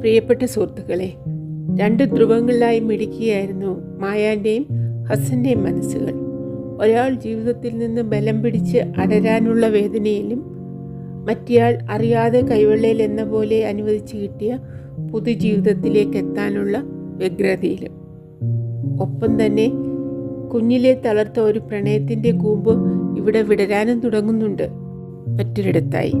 പ്രിയപ്പെട്ട സുഹൃത്തുക്കളെ രണ്ട് ധ്രുവങ്ങളിലായി മിടിക്കുകയായിരുന്നു മായാന്റെയും ഹസന്റെയും മനസ്സുകൾ. ഒരാൾ ജീവിതത്തിൽ നിന്ന് ബലം പിടിച്ച് അടരാനുള്ള വേദനയിലും മറ്റേയാൾ അറിയാതെ കൈവെള്ളയിൽ എന്ന പോലെ അനുവദിച്ച് കിട്ടിയ പുതുജീവിതത്തിലേക്ക് എത്താനുള്ള വ്യഗ്രതയിലും. ഒപ്പം തന്നെ കുഞ്ഞിലെ തളർത്ത ഒരു പ്രണയത്തിന്റെ കൂമ്പ് ഇവിടെ വിടരാനും തുടങ്ങുന്നുണ്ട് മറ്റൊരിടത്തായി.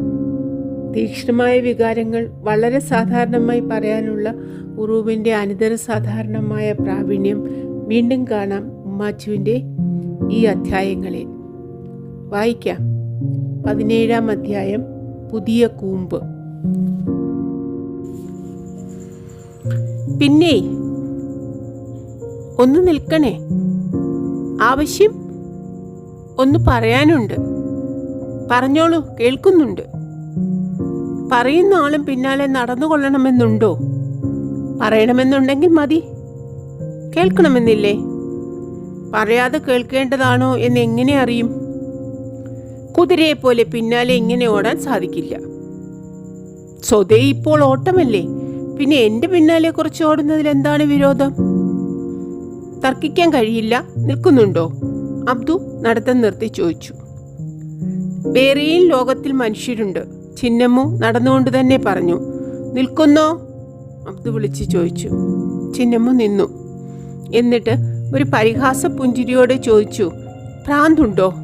തീക്ഷ്ണമായ വികാരങ്ങൾ വളരെ സാധാരണമായി പറയാനുള്ള ഉറൂബിന്റെ അനിതര സാധാരണമായ പ്രാവീണ്യം വീണ്ടും കാണാം ഉമ്മാച്ചുവിന്റെ ഈ അധ്യായങ്ങളിൽ. വായിക്കാം. പതിനേഴാം അധ്യായം പുതിയ കൂമ്പ്. പിന്നെ ഒന്ന് നിൽക്കണേ. ആവശ്യം ഒന്ന് പറയാനുണ്ട്. പറഞ്ഞോളൂ കേൾക്കുന്നുണ്ട്. പറയുന്ന ആളും പിന്നാലെ നടന്നുകൊള്ളണമെന്നുണ്ടോ? പറയണമെന്നുണ്ടെങ്കിൽ മതി. കേൾക്കണമെന്നില്ലേ? പറയാതെ കേൾക്കേണ്ടതാണോ എന്ന് എങ്ങനെ അറിയും? കുതിരയെ പോലെ പിന്നാലെ ഇങ്ങനെ ഓടാൻ സാധിക്കില്ല. സ്വതേ ഇപ്പോൾ ഓട്ടമല്ലേ? പിന്നെ എന്റെ പിന്നാലെ കുറച്ച് ഓടുന്നതിൽ എന്താണ് വിരോധം? തർക്കിക്കാൻ കഴിയില്ല. നിൽക്കുന്നുണ്ടോ? അബ്ദു നടത്തം നിർത്തി ചോദിച്ചു. വേറെയും ലോകത്തിൽ മനുഷ്യരുണ്ട്. ചിന്നമ്മു നടന്നുകൊണ്ട് തന്നെ പറഞ്ഞു നിൽക്കുന്നോ? അബ്ദു വിളിച്ചു ചോദിച്ചു. ചിന്നമ്മു നിന്നു. എന്നിട്ട് ഒരു പരിഹാസ പുഞ്ചിരിയോടെ ചോദിച്ചു ഭ്രാന്തുണ്ടോ?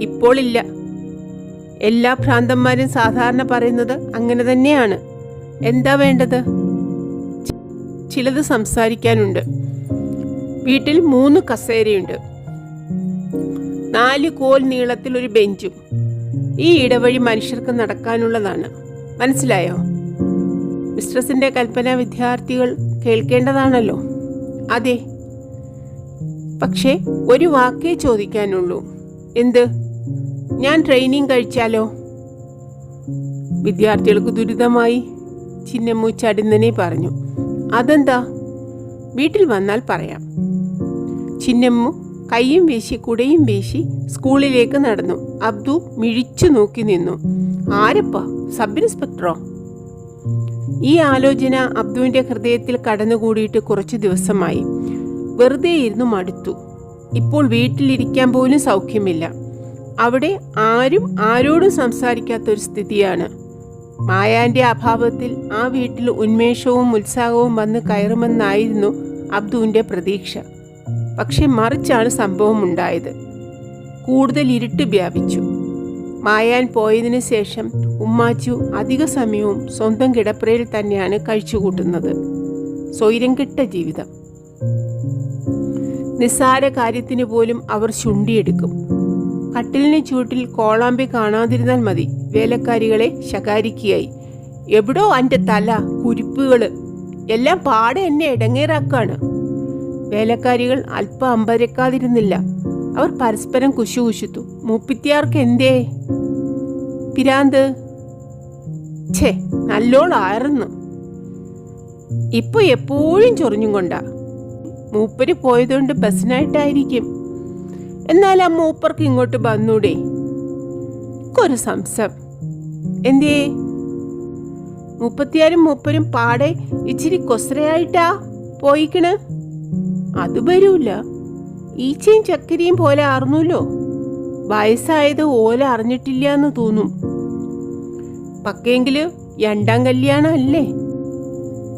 ഇപ്പോൾ ഇല്ല. എല്ലാ ഭ്രാന്തന്മാരും സാധാരണ പറയുന്നത് അങ്ങനെ തന്നെയാണ്. എന്താ വേണ്ടത്? ചിലത് സംസാരിക്കാനുണ്ട്. വീട്ടിൽ മൂന്ന് കസേരയുണ്ട്. നാല് കോൽ നീളത്തിൽ ഒരു ബെഞ്ചും ഈ ഇടവഴി മനുഷ്യർക്ക് നടക്കാനുള്ളതാണ്. മനസ്സിലായോ? മിസ്ട്രസിന്റെ കൽപ്പന വിദ്യാർത്ഥികൾ കേൾക്കേണ്ടതാണല്ലോ. അതെ. പക്ഷേ ഒരു വാക്കേ ചോദിക്കാനുള്ളൂ. എന്ത്? ഞാൻ ട്രെയിനിങ് കഴിച്ചാലോ? വിദ്യാർത്ഥികൾക്ക് ദുരിതമായി. ചിന്നമ്മു ചടുന്നനെ പറഞ്ഞു. അതെന്താ? വീട്ടിൽ വന്നാൽ പറയാം. ചിന്നമ്മു കൈയും വീശി കുടയും വീശി സ്കൂളിലേക്ക് നടന്നു. അബ്ദു മിഴിച്ചു നോക്കി നിന്നു. ആരപ്പ? സബ് ഇൻസ്പെക്ടറോ ഈ ആലോചന അബ്ദുവിന്റെ ഹൃദയത്തിൽ കടന്നുകൂടിയിട്ട് കുറച്ചു ദിവസമായി. വെറുതെ ഇരുന്നു മടുത്തു. ഇപ്പോൾ വീട്ടിലിരിക്കാൻ പോലും സൗഖ്യമില്ല. അവിടെ ആരും ആരോടും സംസാരിക്കാത്ത ഒരു സ്ഥിതിയാണ്. മായാന്റെ അഭാവത്തിൽ ആ വീട്ടിൽ ഉന്മേഷവും ഉത്സാഹവും വന്ന് കയറുമെന്നായിരുന്നു അബ്ദുവിന്റെ പ്രതീക്ഷ. പക്ഷെ മറിച്ചാണ് സംഭവം ഉണ്ടായത് കൂടുതൽ ഇരുട്ട് വ്യാപിച്ചു. മായാൻ പോയതിനു ശേഷം ഉമ്മാച്ചു അധിക സമയവും സ്വന്തം കിടപ്പറയിൽ തന്നെയാണ് കഴിച്ചുകൂട്ടുന്നത്. സ്വൈരം കെട്ട ജീവിതം. നിസ്സാര കാര്യത്തിന് പോലും അവർ ചുണ്ടിയെടുക്കും. കട്ടിലിന് ചൂട്ടിൽ കോളാമ്പി കാണാതിരുന്നാൽ മതി. വേലക്കാരികളെ ശകാരിക്കുകയായി. എവിടോ അന്റെ തല കുരിപ്പുകൾ എല്ലാം പാടെ എന്നെ ഇടങ്ങേറാക്കാണ്. വേലക്കാരികൾ അല്പം അമ്പരക്കാതിരുന്നില്ല. അവർ പരസ്പരം കുശുകുശുത്തു. മൂപ്പിത്തിയാർക്ക് എന്തേ? പിരാന്ത് ഛേ നല്ലോളായിരുന്നു ഇപ്പൊ എപ്പോഴും ചൊറിഞ്ഞും കൊണ്ടാ. മൂപ്പര് പോയതുകൊണ്ട് ബസ്സിനായിട്ടായിരിക്കും എന്നാൽ ആ മൂപ്പർക്ക് ഇങ്ങോട്ട് വന്നൂടെ? ഒരു സംസം എന്തേ? മുപ്പത്തിയാറും മൂപ്പരും പാടെ ഇച്ചിരി കൊസരയായിട്ടാ പോയിക്കണ്. അത് വരൂല. ഈച്ചയും ചക്കരിയും പോലെ അറിഞ്ഞൂലോ വയസ്സായത് ഓല അറിഞ്ഞിട്ടില്ല എന്ന് തോന്നും. പക്കെങ്കിൽ രണ്ടാം കല്യാണം അല്ലേ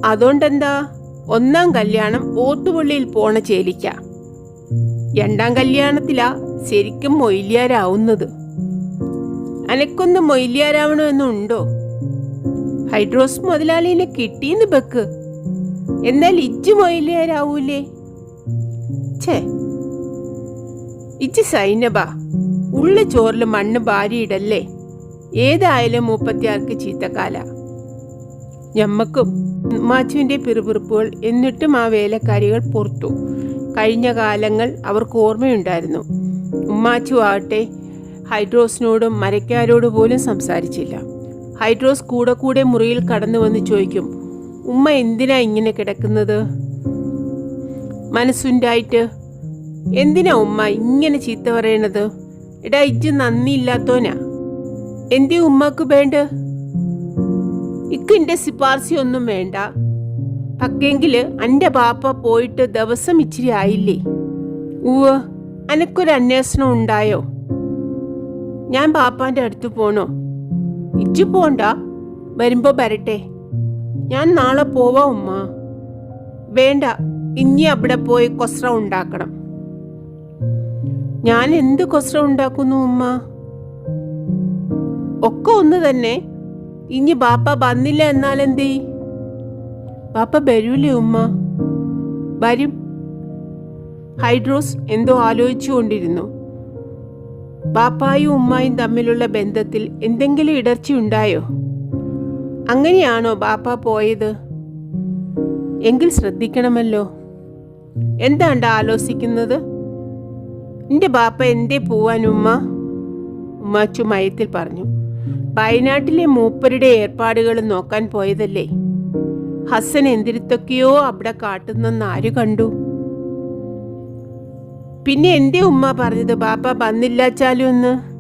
അതുകൊണ്ടെന്താ? ഒന്നാം കല്യാണം ഓത്തുപള്ളിയിൽ പോണ ചേലിക്ക. രണ്ടാം കല്യാണത്തിലാ ശരിക്കും മൊയിലിയാരാവുന്നത്. അനക്കൊന്ന് മൊയിലിയാരാവണമെന്നുണ്ടോ ഹൈഡ്രോസ് മുതലാളിനെ കിട്ടിയെന്ന് ബക്ക്. എന്നാൽ ഇജ്ജ് മൊയിലിയാരാവൂലേ? ഛേ. ഇച്ച് സൈനബ ഉള്ള ചോറിൽ മണ്ണ് ഭാര്യയിടല്ലേ ഏതായാലും മുപ്പത്തിയാർക്ക് ചീത്തക്കാല. ഞമ്മക്കും മാച്ചുവിന്റെ പിറുപിറുപ്പുകൾ എന്നിട്ടും ആ വേലക്കാരികൾ പുറത്തു കഴിഞ്ഞ കാലങ്ങൾ അവർക്ക് ഓർമ്മയുണ്ടായിരുന്നു. ഉമ്മാച്ചു ആകട്ടെ ഹൈഡ്രോസിനോടും മരക്കാരോട് പോലും സംസാരിച്ചില്ല. ഹൈഡ്രോസ് കൂടെ കൂടെ മുറിയിൽ കടന്നു വന്ന് ചോദിക്കും ഉമ്മ എന്തിനാ ഇങ്ങനെ കിടക്കുന്നത്? മനസ്സുണ്ടായിട്ട്? എന്തിനാ ഉമ്മ ഇങ്ങനെ ചീത്ത പറയണത്? എടാ ഇജ്ജ് നന്ദിയില്ലാത്തോനാ. എന്തേ ഉമ്മക്ക് വേണ്ട? ഇക്കിന്റെ എന്റെ ഒന്നും വേണ്ട. പക്കെങ്കിൽ അന്റെ പാപ്പ പോയിട്ട് ദിവസം ഇച്ചിരി ആയില്ലേ? ഉവ് അനക്കൊരു അന്വേഷണം ഉണ്ടായോ? ഞാൻ ബാപ്പാന്റെ അടുത്ത് പോണോ? ഇച്ചു പോണ്ട? വരുമ്പോ വരട്ടെ. ഞാൻ നാളെ പോവാ ഉമ്മ. വേണ്ട. ഇനി അവിടെ പോയി കൊസ്ര ഉണ്ടാക്കണം. ഞാൻ എന്ത് കൊസ്ര ഉണ്ടാക്കുന്നു ഉമ്മ? ഒക്കെ ഒന്ന് തന്നെ. ഇനി ബാപ്പ വന്നില്ല എന്നാൽ എന്തേ? ബാപ്പ വരൂലേ ഉമ്മ? വരും. ഹൈഡ്രോസ് എന്തോ ആലോചിച്ചുകൊണ്ടിരുന്നു. ബാപ്പായും ഉമ്മായും തമ്മിലുള്ള ബന്ധത്തിൽ എന്തെങ്കിലും ഇടർച്ചയുണ്ടായോ അങ്ങനെയാണോ ബാപ്പ പോയത്? എങ്കിൽ ശ്രദ്ധിക്കണമല്ലോ. എന്താണ്ട ആലോചിക്കുന്നത് എന്റെ ബാപ്പ എന്തേ പോവാൻ ഉമ്മ? ഉമ്മാച്ചു മയത്തിൽ പറഞ്ഞു. വയനാട്ടിലെ മൂപ്പരുടെ ഏർപ്പാടുകൾ നോക്കാൻ പോയതല്ലേ? ഹസൻ എന്തിരുത്തൊക്കെയോ അവിടെ കാട്ടുന്നെന്ന് ആര് കണ്ടു? പിന്നെ എന്റെ ഉമ്മ പറഞ്ഞത്? ബാപ്പ വന്നില്ലാച്ചാലും എന്ന്?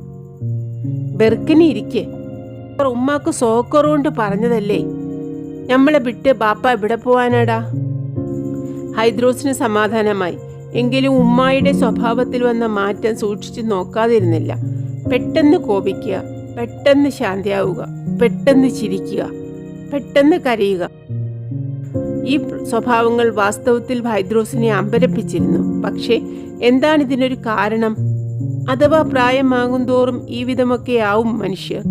ബെർക്കിനി ഇരിക്കെ. ഉമ്മാക്ക് സോക്കറുകൊണ്ട് പറഞ്ഞതല്ലേ? നമ്മളെ വിട്ട് ബാപ്പ ഇവിടെ പോവാനാടാ? ഹൈദ്രോസിന് സമാധാനമായി. എങ്കിലും ഉമ്മായിയുടെ സ്വഭാവത്തിൽ വന്ന മാറ്റം സൂക്ഷിച്ചു നോക്കാതിരുന്നില്ല. പെട്ടെന്ന് കോപിക്കുക പെട്ടെന്ന് ശാന്തിയാവുക പെട്ടെന്ന് ചിരിക്കുക പെട്ടെന്ന് കരയുക. ഈ സ്വഭാവങ്ങൾ വാസ്തവത്തിൽ ഹൈദ്രോസിനെ അമ്പരപ്പിച്ചിരുന്നു. പക്ഷേ എന്താണ് ഇതിനൊരു കാരണം? അഥവാ പ്രായമാകും തോറും ഈ വിധമൊക്കെ ആവും മനുഷ്യർ.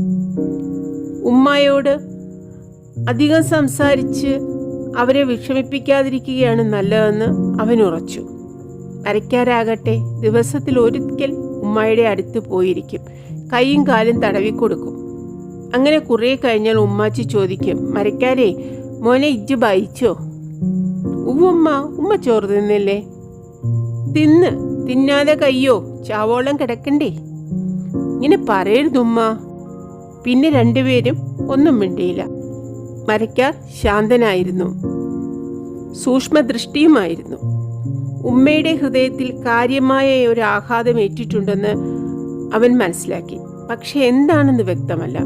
ഉമ്മായോട് അധികം സംസാരിച്ച് അവരെ വിഷമിപ്പിക്കാതിരിക്കുകയാണ് നല്ലതെന്ന് അവൻ ഉറച്ചു. അരയ്ക്കാരാകട്ടെ ദിവസത്തിൽ ഒരിക്കൽ ഉമ്മയുടെ അടുത്ത് പോയിരിക്കും. കൈയും കാലും തടവിക്കൊടുക്കും. അങ്ങനെ കുറേ കഴിഞ്ഞാൽ ഉമ്മാച്ചി ചോദിക്കും മരക്കാരെ മോനെ ഇജ്ജ് ബയിച്ചോ ഉവ്വമ്മ ഉമ്മ ചോറ് തിന്നില്ലേ? തിന്ന് തിന്നാതെ കയ്യോ ചാവോളം കിടക്കണ്ടേ? ഇങ്ങനെ പറയരുതുമ്മ പിന്നെ രണ്ടുപേരും ഒന്നും മിണ്ടിയില്ല. മരക്കാർ ശാന്തനായിരുന്നു. സൂക്ഷ്മദൃഷ്ടിയുമായിരുന്നു. ഉമ്മയുടെ ഹൃദയത്തിൽ കാര്യമായ ഒരു ആഘാതം ഏറ്റിട്ടുണ്ടെന്ന് അവൻ മനസ്സിലാക്കി. പക്ഷെ എന്താണെന്ന് വ്യക്തമല്ല.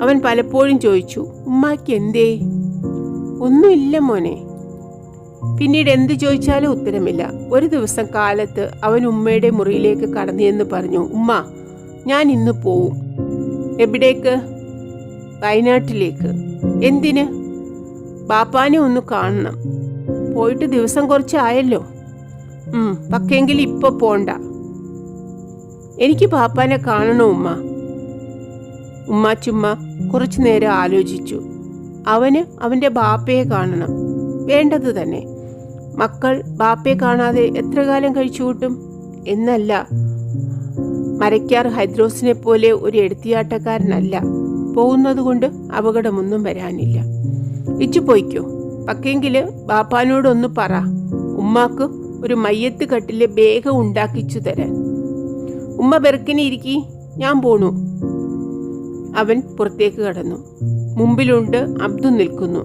അവൻ പലപ്പോഴും ചോദിച്ചു ഉമ്മാക്ക് എന്തേ? ഒന്നുമില്ല മോനെ. പിന്നീട് എന്ത് ചോദിച്ചാലും ഉത്തരമില്ല. ഒരു ദിവസം കാലത്ത് അവൻ ഉമ്മയുടെ മുറിയിലേക്ക് കടന്നു എന്ന് പറഞ്ഞു ഉമ്മ ഞാൻ ഇന്ന് പോവും. എവിടേക്ക്? വയനാട്ടിലേക്ക്. എന്തിന്? ബാപ്പാനെ ഒന്ന് കാണണം. പോയിട്ട് ദിവസം കുറച്ചായല്ലോ പക്കെങ്കിൽ ഇപ്പൊ പോണ്ട. എനിക്ക് ബാപ്പാനെ കാണണം ഉമ്മ. ഉമ്മ ചുമ്മ കുറച്ചു നേരം ആലോചിച്ചു. അവന് അവന്റെ ബാപ്പയെ കാണണം. വേണ്ടത് തന്നെ. മക്കൾ ബാപ്പയെ കാണാതെ എത്ര കാലം കഴിച്ചു കൂട്ടും? എന്നല്ല. മരയ്ക്കാർ ഹൈദ്രോസിനെ പോലെ ഒരു എടുത്തിയാട്ടക്കാരനല്ല. പോകുന്നത് കൊണ്ട് അപകടമൊന്നും വരാനില്ല. ഇച്ചു പോയിക്കോ. പക്കെങ്കിൽ ബാപ്പാനോടൊന്ന് പറ. ഉമ്മാക്ക് ഒരു മയ്യത്ത് കട്ടിലെ ബേഗം ഉണ്ടാക്കിച്ചു തരാൻ. ഉമ്മ ബെർക്കിനി ഇരിക്കി ഞാൻ പോണു. അവൻ പുറത്തേക്ക് കടന്നു. മുമ്പിലുണ്ട് അബ്ദു നിൽക്കുന്നു.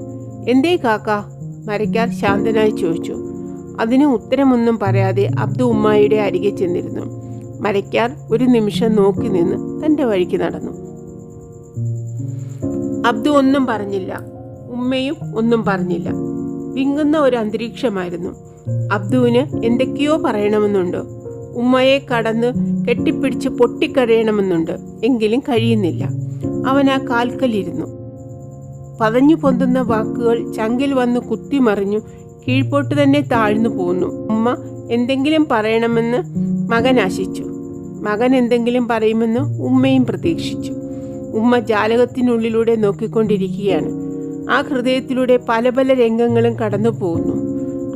എന്തേ കാക്ക? മരയ്ക്കാർ ശാന്തനായി ചോദിച്ചു. അതിന് ഉത്തരമൊന്നും പറയാതെ അബ്ദു ഉമ്മായിയുടെ അരികെ ചെന്നിരുന്നു. മരയ്ക്കാർ ഒരു നിമിഷം നോക്കി നിന്ന് തന്റെ വഴിക്ക് നടന്നു. അബ്ദു ഒന്നും പറഞ്ഞില്ല. ഉമ്മയും ഒന്നും പറഞ്ഞില്ല. വിങ്ങുന്ന ഒരു അന്തരീക്ഷമായിരുന്നു. അബ്ദുവിന് എന്തൊക്കെയോ പറയണമെന്നുണ്ട്. ഉമ്മയെ കടന്ന് കെട്ടിപ്പിടിച്ച് പൊട്ടിക്കരയണമെന്നുണ്ട്. എങ്കിലും കഴിയുന്നില്ല. അവൻ ആ കാൽക്കലിരുന്നു. പതഞ്ഞു പൊന്തുന്ന വാക്കുകൾ ചങ്കിൽ വന്ന് കുത്തിമറിഞ്ഞു കീഴ്പോട്ട് തന്നെ താഴ്ന്നു പോന്നു. ഉമ്മ എന്തെങ്കിലും പറയണമെന്ന് മകൻ ആശിച്ചു മകൻ എന്തെങ്കിലും പറയുമെന്ന് ഉമ്മയും പ്രതീക്ഷിച്ചു. ഉമ്മ ജാലകത്തിനുള്ളിലൂടെ നോക്കിക്കൊണ്ടിരിക്കുകയാണ്. ആ ഹൃദയത്തിലൂടെ പല പല രംഗങ്ങളും കടന്നു പോകുന്നു.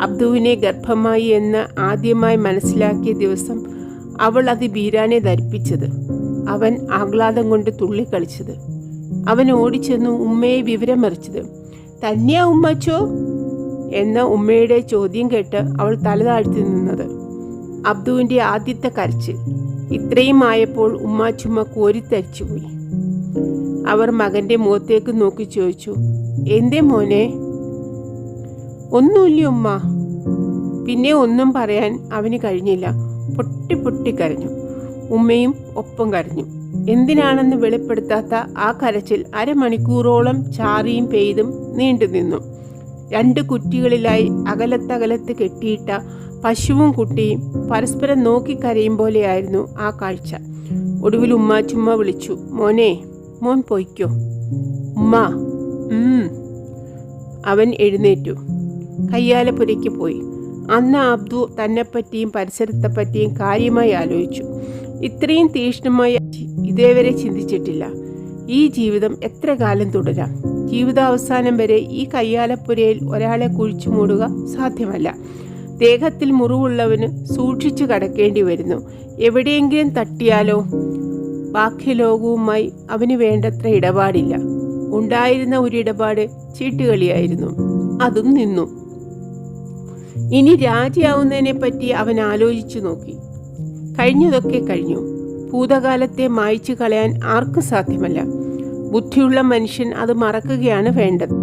അബ്ദുവിനെ ഗർഭമായി എന്ന് ആദ്യമായി മനസ്സിലാക്കിയ ദിവസം അവൾ അത് ബീരാനെ ധരിപ്പിച്ചത്. അവൻ ആഹ്ലാദം കൊണ്ട് തുള്ളിക്കളിച്ചത്. അവൻ ഓടിച്ചെന്നു ഉമ്മയെ വിവരമറിച്ചത്. തന്നെയാ ഉമ്മച്ചോ? എന്ന ഉമ്മയുടെ ചോദ്യം കേട്ട് അവൾ തലതാഴ്ത്തി നിന്നത്. അബ്ദുവിന്റെ ആദ്യത്തെ കരച്ചിൽ. ഇത്രയും ആയപ്പോൾ ഉമ്മാച്ചുമ്മ കോരിത്തരിച്ചുപോയി. അവർ മകന്റെ മുഖത്തേക്ക് നോക്കി ചോദിച്ചു എന്തേ മോനെ? ഒന്നുമില്ല ഉമ്മ. പിന്നെ ഒന്നും പറയാൻ അവന് കഴിഞ്ഞില്ല. പൊട്ടി പൊട്ടി കരഞ്ഞു. ഉമ്മയും ഒപ്പം കരഞ്ഞു. എന്തിനാണെന്ന് വെളിപ്പെടുത്താത്ത ആ കരച്ചിൽ അരമണിക്കൂറോളം ചാറിയും പെയ്തും നീണ്ടു നിന്നു. രണ്ട് കുറ്റികളിലായി അകലത്തകലത്ത് കെട്ടിയിട്ട പശുവും കുട്ടിയും പരസ്പരം നോക്കി കരയും പോലെയായിരുന്നു ആ കാഴ്ച. ഒടുവിൽ ഉമ്മ ചുമ്മ വിളിച്ചു മോനെ മോൻ പൊയ്ക്കോ. ഉമ്മ. അവൻ എഴുന്നേറ്റു. കയ്യാലപ്പുരയ്ക്ക് പോയി. അന്ന് അബ്ദു തന്നെപ്പറ്റിയും പരിസരത്തെപ്പറ്റിയും കാര്യമായി ആലോചിച്ചു. ഇത്രയും തീക്ഷ്ണമായി ഇതേവരെ ചിന്തിച്ചിട്ടില്ല. ഈ ജീവിതം എത്ര കാലം തുടരാം? ജീവിതാവസാനം വരെ ഈ കയ്യാലപ്പുരയിൽ ഒരാളെ കുഴിച്ചു മൂടുക സാധ്യമല്ല. ദേഹത്തിൽ മുറിവുള്ളവന് സൂക്ഷിച്ചു കടക്കേണ്ടി വരുന്നു. എവിടെയെങ്കിലും തട്ടിയാലോ? ബാഹ്യലോകവുമായി അവന് വേണ്ടത്ര ഇടപാടില്ല. ഉണ്ടായിരുന്ന ഒരു ഇടപാട് ചീട്ടുകളിയായിരുന്നു. അതും നിന്നു. ഇനി രാജിയാവുന്നതിനെ പറ്റി അവൻ ആലോചിച്ചു നോക്കി. കഴിഞ്ഞതൊക്കെ കഴിഞ്ഞു. ഭൂതകാലത്തെ മായ്ച്ചു കളയാൻ ആർക്കും സാധ്യമല്ല. ബുദ്ധിയുള്ള മനുഷ്യൻ അത് മറക്കുകയാണ് വേണ്ടത്.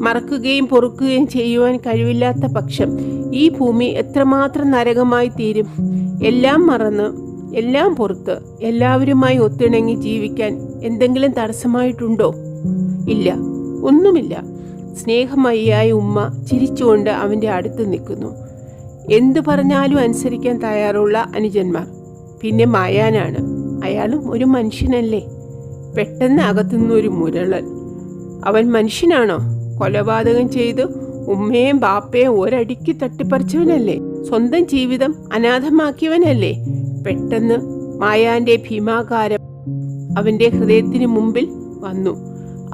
മറക്കുകയും പൊറുക്കുകയും ചെയ്യുവാൻ കഴിവില്ലാത്ത പക്ഷം ഈ ഭൂമി എത്രമാത്രം നരകമായി തീരും എല്ലാം മറന്ന് എല്ലാം പുറത്ത് എല്ലാവരുമായി ഒത്തിണങ്ങി ജീവിക്കാൻ എന്തെങ്കിലും തടസ്സമായിട്ടുണ്ടോ? ഇല്ല ഒന്നുമില്ല. സ്നേഹമയ്യായ ഉമ്മ ചിരിച്ചുകൊണ്ട് അവന്റെ അടുത്ത് നിൽക്കുന്നു. എന്തു പറഞ്ഞാലും അനുസരിക്കാൻ തയ്യാറുള്ള അനുജന്മാർ. പിന്നെ മായാനാണ്. അയാളും ഒരു മനുഷ്യനല്ലേ? പെട്ടെന്ന് അകത്തുനിന്ന് ഒരു മുരളൻ. അവൻ മനുഷ്യനാണോ? കൊലപാതകം ചെയ്ത് ഉമ്മയും ബാപ്പയും ഒരടിക്ക് തട്ടിപ്പറിച്ചവനല്ലേ? സ്വന്തം ജീവിതം അനാഥമാക്കിയവനല്ലേ? പെട്ടെന്ന് മായാന്റെ ഭീമാകാരം അവന്റെ ഹൃദയത്തിന് മുമ്പിൽ വന്നു.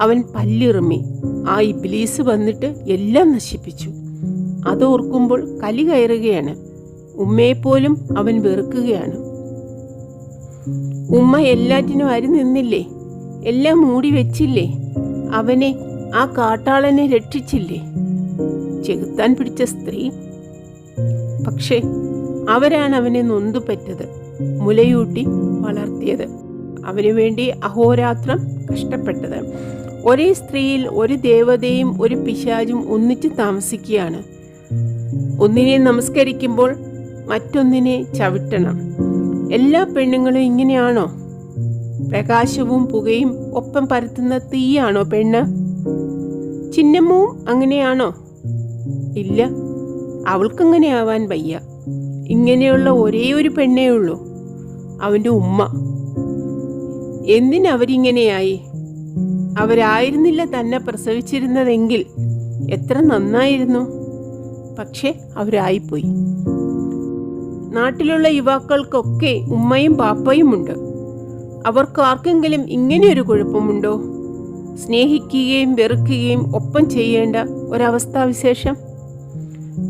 അവൻ പല്ലിറുമി ആ ഇബ്ലീസ് വന്നിട്ട് എല്ലാം നശിപ്പിച്ചു. അതോർക്കുമ്പോൾ കലി കയറുകയാണ്. ഉമ്മയെപ്പോലും അവൻ വെറുക്കുകയാണ്. ഉമ്മ എല്ലാറ്റിനും അരി നിന്നില്ലേ? എല്ലാം മൂടി വെച്ചില്ലേ? അവനെ ആ കാട്ടാളനെ രക്ഷിച്ചില്ലേ? ചെകുത്താൻ പിടിച്ച സ്ത്രീ. പക്ഷേ അവരാണ് അവനെ നൊന്തുപറ്റത് മുലയൂട്ടി വളർത്തിയത്. അവനു വേണ്ടി അഹോരാത്രം കഷ്ടപ്പെട്ടത്. ഒരേ സ്ത്രീയിൽ ഒരു ദേവതയും ഒരു പിശാചും ഒന്നിച്ച് താമസിക്കുകയാണ്. ഒന്നിനെ നമസ്കരിക്കുമ്പോൾ മറ്റൊന്നിനെ ചവിട്ടണം. എല്ലാ പെണ്ണുങ്ങളും ഇങ്ങനെയാണോ? പ്രകാശവും പുകയും ഒപ്പം പരത്തുന്ന തീയാണോ പെണ്ണ്? ചിഹ്നമ്മവും അങ്ങനെയാണോ? ഇല്ല അവൾക്കങ്ങനെ ആവാൻ വയ്യ. ഇങ്ങനെയുള്ള ഒരേ ഒരു പെണ്ണേ ഉള്ളൂ അവന്റെ ഉമ്മ. എന്തിനവരിങ്ങനെയായി അവരായിരുന്നില്ല തന്നെ പ്രസവിച്ചിരുന്നതെങ്കിൽ എത്ര നന്നായിരുന്നു. പക്ഷെ അവരായിപ്പോയി. നാട്ടിലുള്ള യുവാക്കൾക്കൊക്കെ ഉമ്മയും പാപ്പയും ഉണ്ട്. അവർക്ക് ആർക്കെങ്കിലും ഇങ്ങനെയൊരു കുഴപ്പമുണ്ടോ? സ്നേഹിക്കുകയും വെറുക്കുകയും ഒപ്പം ചെയ്യേണ്ട ഒരവസ്ഥാവിശേഷം?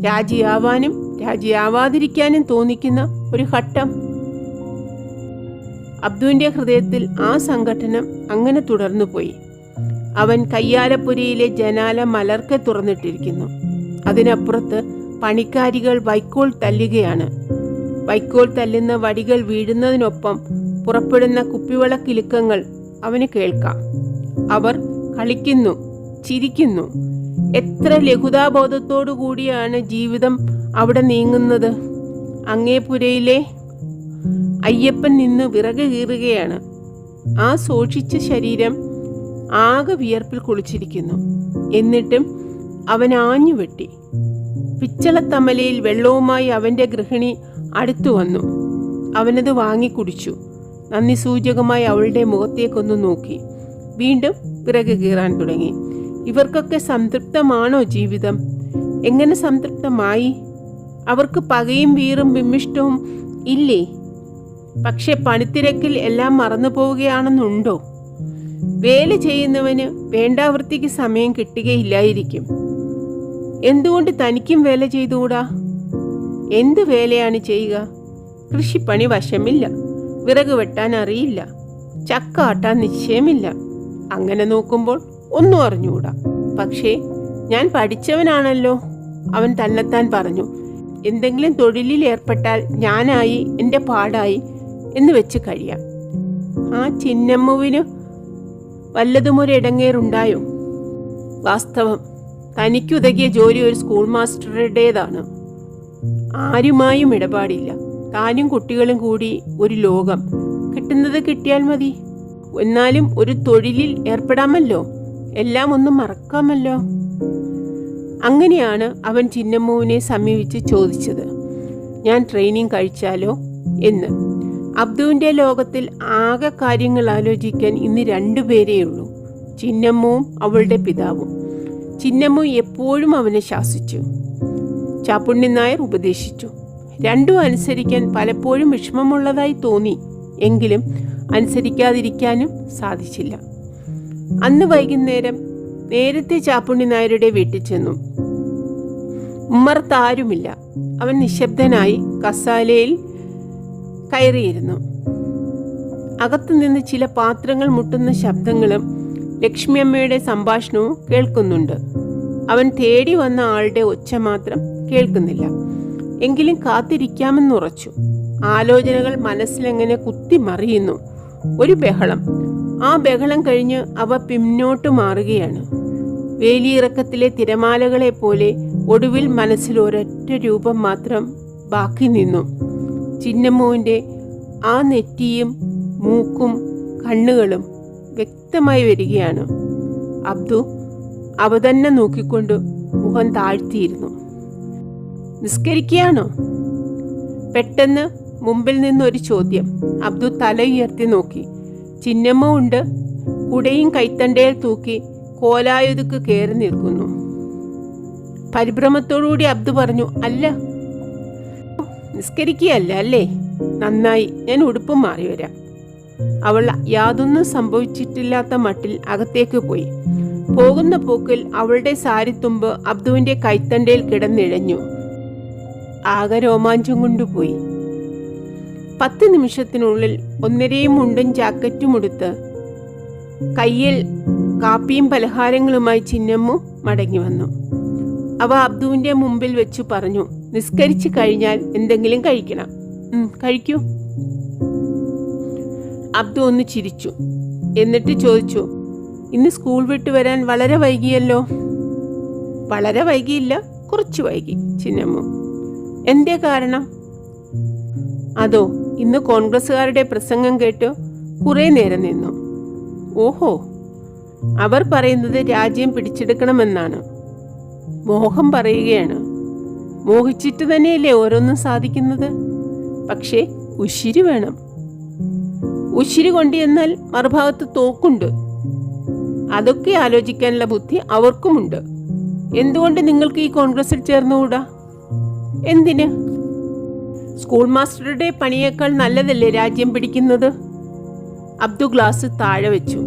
രാജിയാവാനും രാജിയാവാതിരിക്കാനും തോന്നിക്കുന്ന ഒരു ഘട്ടം. അബ്ദുവിന്റെ ഹൃദയത്തിൽ ആ സംഘടന അങ്ങനെ തുടർന്നു പോയി അവൻ കയ്യാലപ്പുരയിലെ ജനാല മലർക്കെ തുറന്നിട്ടിരിക്കുന്നു. അതിനപ്പുറത്ത് പണിക്കാരികൾ വൈക്കോൽ തല്ലുകയാണ്. വൈക്കോൽ തല്ലുന്ന വടികൾ വീഴുന്നതിനൊപ്പം പുറപ്പെടുന്ന കുപ്പിവളക്കിലുക്കങ്ങൾ അവന് കേൾക്കാം. അവർ കളിക്കുന്നു ചിരിക്കുന്നു. എത്ര ലഘുതാബോധത്തോടു കൂടിയാണ് ജീവിതം അവിടെ നീങ്ങുന്നത്. അങ്ങേപുരയിലെ അയ്യപ്പൻ നിന്ന് വിറക് കീറുകയാണ്. ആ സൂക്ഷിച്ച ശരീരം ആകെ വിയർപ്പിൽ കുളിച്ചിരിക്കുന്നു. എന്നിട്ടും അവൻ ആഞ്ഞു വെട്ടി. പിച്ചളത്തമലയിൽ വെള്ളവുമായി അവന്റെ ഗൃഹിണി അടുത്തു വന്നു. അവനത് വാങ്ങി കുടിച്ചു. നന്ദി സൂചകമായി അവളുടെ മുഖത്തേക്കൊന്ന് നോക്കി. വീണ്ടും വിറക് കീറാൻ തുടങ്ങി. ഇവർക്കൊക്കെ സംതൃപ്തമാണോ ജീവിതം? എങ്ങനെ സംതൃപ്തമായി? അവർക്ക് പകയും വീറും വിമിഷ്ടവും ഇല്ലേ? പക്ഷെ പണിത്തിരക്കിൽ എല്ലാം മറന്നു പോവുകയാണെന്നുണ്ടോ? വേല ചെയ്യുന്നവന് വേണ്ടാവൃത്തിക്ക് സമയം കിട്ടുകയില്ലായിരിക്കും. എന്തുകൊണ്ട് തനിക്കും വേല ചെയ്തുകൂടാ? എന്ത് വേലയാണ് ചെയ്യുക? കൃഷിപ്പണി വശമില്ല. വിറക് വെട്ടാൻ അറിയില്ല. ചക്ക ആട്ടാൻ നിശ്ചയമില്ല. അങ്ങനെ നോക്കുമ്പോൾ ഒന്നും അറിഞ്ഞുകൂടാ. പക്ഷേ ഞാൻ പഠിച്ചവനാണല്ലോ. അവൻ തന്നെത്താൻ പറഞ്ഞു. എന്തെങ്കിലും തൊഴിലിൽ ഏർപ്പെട്ടാൽ ഞാനായി എന്റെ പാടായി എന്ന് വെച്ച് കഴിയാം. ആ ചിന്നമ്മുവിന് വല്ലതും ഒരു ഇടങ്ങേറുണ്ടായോ? വാസ്തവം തനിക്കുതകിയ ജോലി ഒരു സ്കൂൾ മാസ്റ്ററുടേതാണ്. ആരുമായും ഇടപാടില്ല. താനും കുട്ടികളും കൂടി ഒരു ലോകം. കിട്ടുന്നത് കിട്ടിയാൽ മതി. എന്നാലും ഒരു തൊഴിലിൽ ഏർപ്പെടാമല്ലോ? എല്ലാം ഒന്നും മറക്കാമല്ലോ? അങ്ങനെയാണ് അവൻ ചിന്നമ്മുവിനെ സമീപിച്ച് ചോദിച്ചത്. ഞാൻ ട്രെയിനിങ് കഴിച്ചാലോ? എന്ന്. അബ്ദുവിന്റെ ലോകത്തിൽ ആകെ കാര്യങ്ങൾ ആലോചിക്കാൻ ഇന്ന് രണ്ടുപേരേ ഉള്ളൂ ചിന്നമ്മുവും അവളുടെ പിതാവും. ചിന്നമ്മു എപ്പോഴും അവനെ ശാസിച്ചു. ചാപ്പുണ്ണി നായർ ഉപദേശിച്ചു. രണ്ടും അനുസരിക്കാൻ പലപ്പോഴും വിഷമമുള്ളതായി തോന്നി എങ്കിലും അനുസരിക്കാതിരിക്കാനും സാധിച്ചില്ല. അന്ന് വൈകുന്നേരം നേരത്തെ ചാപ്പുണ്ണി നായരുടെ വീട്ടിൽ ചെന്നു. ഉമ്മർത്ത് ആരുമില്ല അവൻ നിശബ്ദനായി കസാലയിൽ കയറിയിരുന്നു. അകത്തുനിന്ന് ചില പാത്രങ്ങൾ മുട്ടുന്ന ശബ്ദങ്ങളും ലക്ഷ്മിയമ്മയുടെ സംഭാഷണവും കേൾക്കുന്നുണ്ട്. അവൻ തേടി വന്ന ആളുടെ ഒച്ച മാത്രം കേൾക്കുന്നില്ല. എങ്കിലും കാത്തിരിക്കാമെന്നുറച്ചു. ആലോചനകൾ മനസ്സിലെങ്ങനെ കുത്തി മറിയുന്നു. ഒരു ബഹളം. ആ ബഹളം കഴിഞ്ഞ് അവ പിന്നോട്ട് മാറുകയാണ്. വേലിയിറക്കത്തിലെ തിരമാലകളെ പോലെ ഒടുവിൽ മനസ്സിൽ ഒരൊറ്റ രൂപം മാത്രം ബാക്കി നിന്നു. ചിന്നമ്മുവിന്റെ ആ നെറ്റിയും മൂക്കും കണ്ണുകളും വ്യക്തമായി വരികയാണ്. അബ്ദു അവ തന്നെ നോക്കിക്കൊണ്ട് മുഖം താഴ്ത്തിയിരുന്നു. നിസ്കരിക്കുകയാണോ? പെട്ടെന്ന് മുമ്പിൽ നിന്നൊരു ചോദ്യം. അബ്ദു തല ഉയർത്തി നോക്കി. ചിന്നമ്മ ഉണ്ട്. കുടയും കൈത്തണ്ടയിൽ തൂക്കി കോലായുധക്ക് കയറി നിൽക്കുന്നു. പരിഭ്രമത്തോടുകൂടി അബ്ദു പറഞ്ഞു അല്ല. നിസ്കരിക്കുകയല്ല അല്ലേ? നന്നായി ഞാൻ ഉടുപ്പ് മാറി വരാം. അവൾ യാതൊന്നും സംഭവിച്ചിട്ടില്ലാത്ത മട്ടിൽ അകത്തേക്ക് പോയി. പോകുന്ന പോക്കിൽ അവളുടെ സാരിത്തുമ്പ് അബ്ദുവിന്റെ കൈത്തണ്ടയിൽ കിടന്നിഴഞ്ഞു. ആകെ രോമാഞ്ചം കൊണ്ടുപോയി. പത്ത് നിമിഷത്തിനുള്ളിൽ ഒന്നരയും മുണ്ടും ജാക്കറ്റും ഉടുത്ത് കയ്യിൽ കാപ്പിയും പലഹാരങ്ങളുമായി ചിന്നമ്മു മടങ്ങി വന്നു. അവ അബ്ദുവിന്റെ മുമ്പിൽ വെച്ചു പറഞ്ഞു നിസ്കരിച്ചു കഴിഞ്ഞാൽ എന്തെങ്കിലും കഴിക്കണം. "ഉം, കഴിക്കൂ. അബ്ദു ഒന്ന് ചിരിച്ചു. എന്നിട്ട് ചോദിച്ചു ഇന്ന് സ്കൂൾ വിട്ട് വരാൻ വളരെ വൈകിയല്ലോ? വളരെ വൈകിയില്ല കുറച്ച് വൈകി ചിന്നമ്മു. എന്തേ കാരണം? അതോ ഇന്ന് കോൺഗ്രസ്സുകാരുടെ പ്രസംഗം കേട്ട് കുറെ നേരം നിന്നു. ഓഹോ. അവർ പറയുന്നത് രാജ്യം പിടിച്ചെടുക്കണമെന്നാണ്. മോഹം പറയുകയാണ്. മോഹിച്ചിട്ട് തന്നെയല്ലേ ഓരോന്നും സാധിക്കുന്നത്? പക്ഷേ ഉശിരി വേണം. ഉശിരി കൊണ്ട് എന്നാൽ മറുഭാഗത്ത് തോക്കുണ്ട്. അതൊക്കെ ആലോചിക്കാനുള്ള ബുദ്ധി അവർക്കുമുണ്ട്. എന്തുകൊണ്ട് നിങ്ങൾക്ക് ഈ കോൺഗ്രസിൽ ചേർന്നുകൂടാ? എന്തിന്? സ്കൂൾ മാസ്റ്ററുടെ പണിയേക്കാൾ നല്ലതല്ലേ രാജ്യം പിടിക്കുന്നത്? അബ്ദു ഗ്ലാസ് താഴെ വെച്ചു.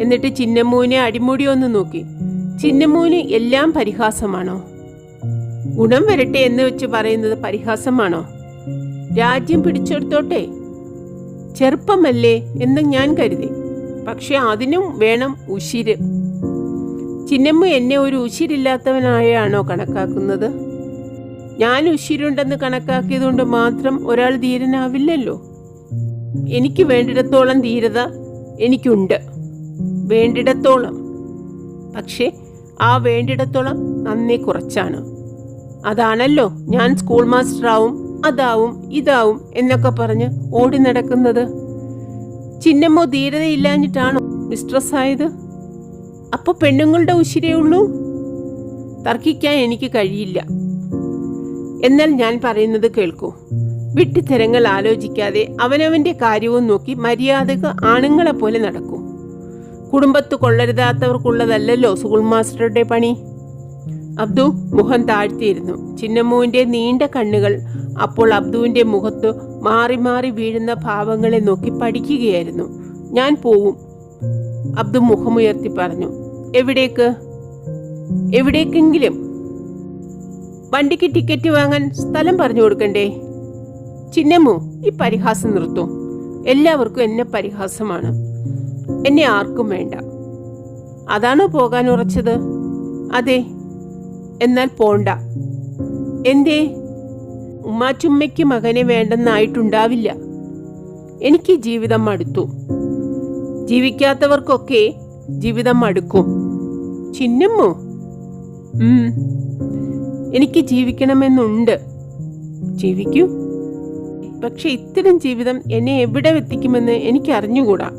എന്നിട്ട് ചിന്നമ്മൂവിനെ അടിമുടി ഒന്ന് നോക്കി. ചിന്നമ്മൂവിന് എല്ലാം പരിഹാസമാണോ? ഗുണം വരട്ടെ എന്ന് വെച്ച് പറയുന്നത് പരിഹാസമാണോ? രാജ്യം പിടിച്ചെടുത്തോട്ടെ? ചെറുപ്പമല്ലേ എന്ന് ഞാൻ കരുതി. പക്ഷെ അതിനും വേണം ഉശിര്. ചിന്നമ്മ എന്നെ ഒരു ഉശിരില്ലാത്തവനായാണോ കണക്കാക്കുന്നത്? ഞാൻ ഉശിരുണ്ടെന്ന് കണക്കാക്കിയതുകൊണ്ട് മാത്രം ഒരാൾ ധീരനാവില്ലല്ലോ. എനിക്ക് വേണ്ടിടത്തോളം ധീരത എനിക്കുണ്ട്. വേണ്ടിടത്തോളം. പക്ഷേ ആ വേണ്ടിടത്തോളം നന്ദി കുറച്ചാണ്. അതാണല്ലോ ഞാൻ സ്കൂൾ മാസ്റ്ററാവും അതാവും ഇതാവും എന്നൊക്കെ പറഞ്ഞ് ഓടി നടക്കുന്നത്. ചിന്നമ്മോ ധീരതയില്ലാഞ്ഞിട്ടാണോ മിസ്ട്രസ് ആയത്? അപ്പൊ പെണ്ണുങ്ങളുടെ ഉശിരേ ഉള്ളൂ? തർക്കിക്കാൻ എനിക്ക് കഴിയില്ല. എന്നാൽ ഞാൻ പറയുന്നത് കേൾക്കൂ. വിട്ടിത്തരങ്ങൾ ആലോചിക്കാതെ അവനവന്റെ കാര്യവും നോക്കി മര്യാദയ്ക്ക് ആണുങ്ങളെ പോലെ നടക്കൂ. കുടുംബത്ത് കൊള്ളരുതാത്തവർക്കുള്ളതല്ലല്ലോ സ്കൂൾ മാസ്റ്ററുടെ പണി. അബ്ദു മുഖം താഴ്ത്തിയിരുന്നു. ചിന്നമ്മുവിന്റെ നീണ്ട കണ്ണുകൾ അപ്പോൾ അബ്ദുവിന്റെ മുഖത്ത് മാറി മാറി വീഴുന്ന ഭാവങ്ങളെ നോക്കി പഠിക്കുകയായിരുന്നു. ഞാൻ പോവും അബ്ദു മുഖമുയർത്തി പറഞ്ഞു. എവിടേക്ക്? എവിടേക്കെങ്കിലും. വണ്ടിക്ക് ടിക്കറ്റ് വാങ്ങാൻ സ്ഥലം പറഞ്ഞു കൊടുക്കണ്ടേ? ചിന്നമ്മു ഈ പരിഹാസം നിർത്തും. എല്ലാവർക്കും എന്നെ പരിഹാസമാണ്. എന്നെ ആർക്കും വേണ്ട. അതാണോ പോകാൻ ഉറച്ചത്? അതെ എന്നാൽ പോണ്ട. എന്തേ? ഉമ്മാച്ചുമ്മയ്ക്ക് മകനെ വേണ്ടെന്നായിട്ടുണ്ടാവില്ല. എനിക്ക് ജീവിതം മടുത്തു. ജീവിക്കാത്തവർക്കൊക്കെ ജീവിതം മടുക്കും. ചിന്നമ്മോ? എനിക്ക് ജീവിക്കണമെന്നുണ്ട്. ജീവിക്കൂ. പക്ഷെ ഇത്തരം ജീവിതം എന്നെ എവിടെ എത്തിക്കുമെന്ന് എനിക്ക് അറിഞ്ഞുകൂടാ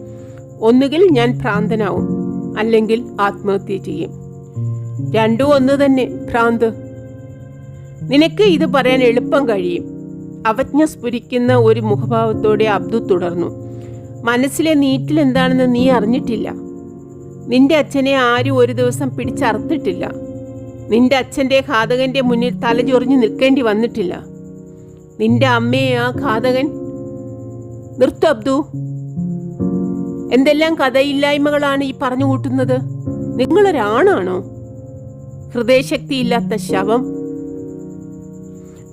ഒന്നുകിൽ ഞാൻ ഭ്രാന്തനാവും അല്ലെങ്കിൽ ആത്മഹത്യ ചെയ്യും. രണ്ടും ഒന്ന് തന്നെ ഭ്രാന്ത്. നിനക്ക് ഇത് പറയാൻ എളുപ്പം കഴിയും. അവജ്ഞ സ്ഫുരിക്കുന്ന ഒരു മുഖഭാവത്തോടെ അബ്ദു തുടർന്നു. മനസ്സിലെ നീറ്റിൽ എന്താണെന്ന് നീ അറിഞ്ഞിട്ടില്ല. നിന്റെ അച്ഛനെ ആരും ഒരു ദിവസം പിടിച്ചറുത്തിട്ടില്ല. നിന്റെ അച്ഛന്റെ ഘാതകന്റെ മുന്നിൽ തലചൊറിഞ്ഞു നിൽക്കേണ്ടി വന്നിട്ടില്ല. നിന്റെ അമ്മയെ ആ ഘാതകൻ? നിർത്തു അബ്ദു. എന്തെല്ലാം കഥയില്ലായ്മകളാണ് ഈ പറഞ്ഞു കൂട്ടുന്നത്? നിങ്ങളൊരാണാണോ? ഹൃദയശക്തിയില്ലാത്ത ശവം.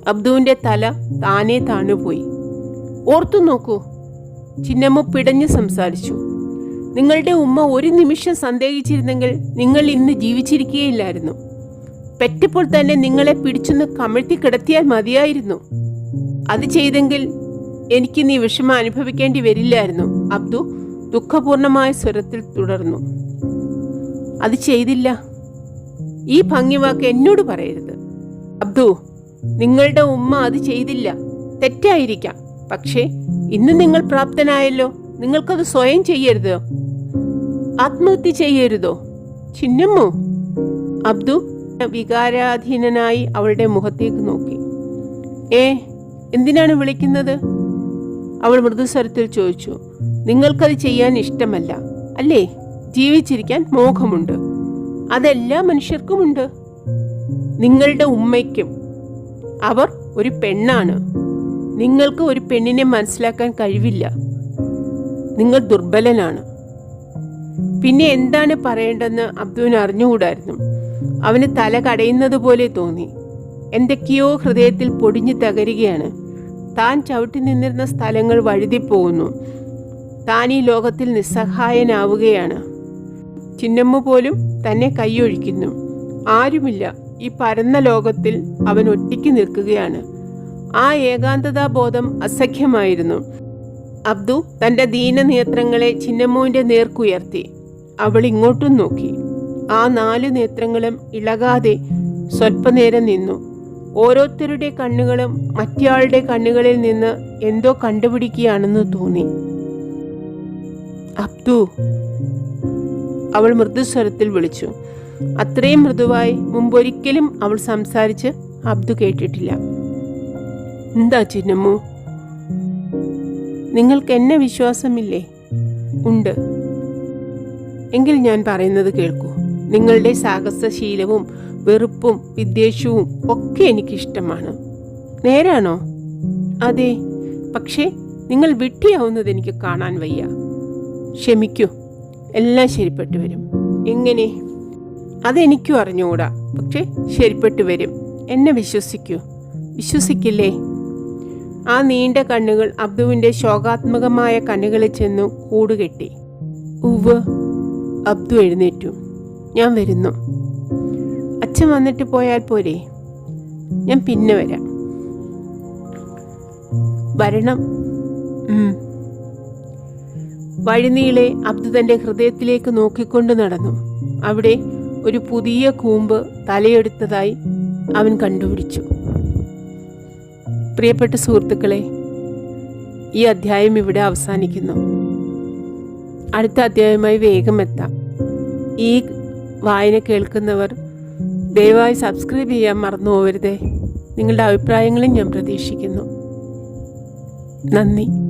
അബ്ദുവിന്റെ തല താനേ താണുപോയി ഓർത്തു നോക്കൂ. ചിന്നമ്മ പിടഞ്ഞു സംസാരിച്ചു. നിങ്ങളുടെ ഉമ്മ ഒരു നിമിഷം സന്ദേഹിച്ചിരുന്നെങ്കിൽ നിങ്ങൾ ഇന്ന് ജീവിച്ചിരിക്കുകയില്ലായിരുന്നു. പെറ്റപ്പോൾ തന്നെ നിങ്ങളെ പിടിച്ചൊന്ന് കമഴ്ത്തി കിടത്തിയാൽ മതിയായിരുന്നു. അത് ചെയ്തെങ്കിൽ എനിക്ക് നീ വിഷമം അനുഭവിക്കേണ്ടി വരില്ലായിരുന്നു. അബ്ദു ദുഃഖപൂർണമായ സ്വരത്തിൽ തുടർന്നു. അത് ചെയ്തില്ല. ഈ ഭംഗിവാക്ക് എന്നോട് പറയരുത്. അബ്ദു നിങ്ങളുടെ ഉമ്മ അത് ചെയ്തില്ല. തെറ്റായിരിക്കാം. പക്ഷേ ഇന്ന് നിങ്ങൾ പ്രാപ്തനായല്ലോ. നിങ്ങൾക്കത് സ്വയം ചെയ്യരുതോ. ആത്മഹത്യ ചെയ്യരുതോ? ചിന്നമ്മോ? അബ്ദു വികാരാധീനനായി അവളുടെ മുഖത്തേക്ക് നോക്കി. ഏ എന്തിനാണ് വിളിക്കുന്നത്? അവൾ മൃദുസ്വരത്തിൽ ചോദിച്ചു. നിങ്ങൾക്കത് ചെയ്യാൻ ഇഷ്ടമല്ല. അല്ലേ? ജീവിച്ചിരിക്കാൻ മോഹമുണ്ട്. അതെല്ലാ മനുഷ്യർക്കുമുണ്ട്. നിങ്ങളുടെ ഉമ്മയ്ക്കും അവർ ഒരു പെണ്ണാണ്. നിങ്ങൾക്ക് ഒരു പെണ്ണിനെ മനസ്സിലാക്കാൻ കഴിവില്ല. നിങ്ങൾ ദുർബലനാണ്. പിന്നെ എന്താണ് പറയേണ്ടതെന്ന് അബ്ദുവിന് അറിഞ്ഞുകൂടായിരുന്നു. അവന് തല കടയുന്നത് പോലെ തോന്നി. എന്തൊക്കെയോ ഹൃദയത്തിൽ പൊടിഞ്ഞു തകരുകയാണ്. താൻ ചവിട്ടി നിന്നിരുന്ന സ്ഥലങ്ങൾ വഴുതിപ്പോകുന്നു. താൻ ഈ ലോകത്തിൽ നിസ്സഹായനാവുകയാണ്. ചിന്നമ്മ പോലും തന്നെ കൈയൊഴിക്കുന്നു. ആരുമില്ല ഈ പരന്ന ലോകത്തിൽ അവൻ ഒറ്റയ്ക്ക് നിൽക്കുകയാണ്. ആ ഏകാന്തതാബോധം അസഖ്യമായിരുന്നു. അബ്ദു തന്റെ ദീനനേത്രങ്ങളെ ചിന്നമ്മുവിന്റെ നേർക്കുയർത്തി. അവൾ ഇങ്ങോട്ടും നോക്കി. ആ നാല് നേത്രങ്ങളും ഇളകാതെ സ്വല്പനേരം നിന്നു. ഓരോരുത്തരുടെ കണ്ണുകളും മറ്റയാളുടെ കണ്ണുകളിൽ നിന്ന് എന്തോ കണ്ടുപിടിക്കുകയാണെന്ന് തോന്നി. അബ്ദു. അവൾ മൃദുസ്വരത്തിൽ വിളിച്ചു. അത്രയും മൃദുവായി മുമ്പൊരിക്കലും അവൾ സംസാരിച്ച് അബ്ദു കേട്ടിട്ടില്ല. എന്താ ചിന്നമ്മു? നിങ്ങൾക്ക് എന്നെ വിശ്വാസമില്ലേ? ഉണ്ട്. എങ്കിൽ ഞാൻ പറയുന്നത് കേൾക്കൂ. നിങ്ങളുടെ സാഹസശീലവും വെറുപ്പും വിദ്വേഷവും ഒക്കെ എനിക്കിഷ്ടമാണ്. നേരാണോ? അതെ. പക്ഷേ നിങ്ങൾ വിട്ടിയാവുന്നത് എനിക്ക് കാണാൻ വയ്യ. ക്ഷമിക്കൂ. എല്ലാം ശരിപ്പെട്ടു വരും. എങ്ങനെ? അതെനിക്കും അറിഞ്ഞുകൂടാ. പക്ഷേ ശരിപ്പെട്ടു വരും. എന്നെ വിശ്വസിക്കൂ. വിശ്വസിക്കില്ലേ? ആ നീണ്ട കണ്ണുകൾ അബ്ദുവിന്റെ ശോകാത്മകമായ കണ്ണുകളിൽ ചെന്നു കൂടുകെട്ടി. ഉവ് അബ്ദു എഴുന്നേറ്റു. ഞാൻ വരുന്നു. അച്ഛൻ വന്നിട്ട് പോയാൽ പോരെ? ഞാൻ പിന്നെ വരാം. വരണം. വഴിനീളെ അബ്ദു തന്റെ ഹൃദയത്തിലേക്ക് നോക്കിക്കൊണ്ട് നടന്നു. അവിടെ ഒരു പുതിയ കൂമ്പ് തലയെടുത്തതായി അവൻ കണ്ടുപിടിച്ചു. പ്രിയപ്പെട്ട സുഹൃത്തുക്കളെ ഈ അധ്യായം ഇവിടെ അവസാനിക്കുന്നു. അടുത്ത അധ്യായമായി വേഗം എത്താം. ഈ വായന കേൾക്കുന്നവർ ദയവായി സബ്സ്ക്രൈബ് ചെയ്യാൻ മറന്നു പോകരുതേ. നിങ്ങളുടെ അഭിപ്രായങ്ങളും ഞാൻ പ്രതീക്ഷിക്കുന്നു. നന്ദി.